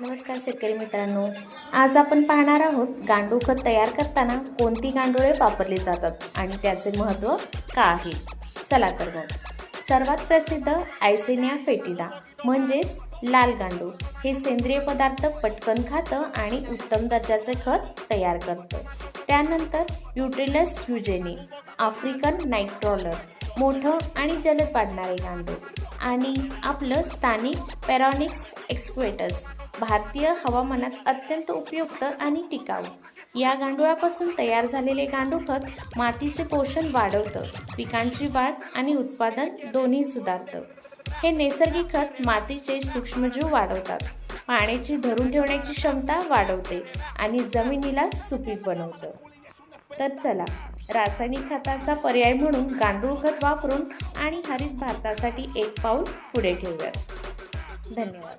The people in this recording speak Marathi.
नमस्कार शेतकरी मित्रांनो. आज आपण पाहणार आहोत गांडूळ खत तयार करताना कोणती गांडुळे वापरली जातात आणि त्याचे महत्त्व का आहे? चला तर मग सर्वात प्रसिद्ध आयसेनिया फेटिला म्हणजेच लाल गांडूळ हे सेंद्रिय पदार्थ पटकन खातं आणि उत्तम दर्जाचे खत तयार करतं. त्यानंतर युट्रिलस युजेनी आफ्रिकन नाईट्रॉलर मोठं आणि जलद वाढणारे गांडूळ आणि आपलं स्थानिक पॅरॉनिक्स एक्सक्वेटस भारतीय हवामानात अत्यंत उपयुक्त आणि टिकाऊ. या गांडुळापासून तयार झालेले गांडूळ खत मातीचे पोषण वाढवतं पिकांची वाढ आणि उत्पादन दोन्ही सुधारतं. हे नैसर्गिक खत मातीचे सूक्ष्मजीव वाढवतात पाण्याची धरून ठेवण्याची क्षमता वाढवते आणि जमिनीला सुपीक बनवतं. तर चला रासायनिक खताचा पर्याय म्हणून गांडूळ खत वापरून आणि हरित भारतासाठी एक पाऊल पुढे ठेवूयात धन्यवाद.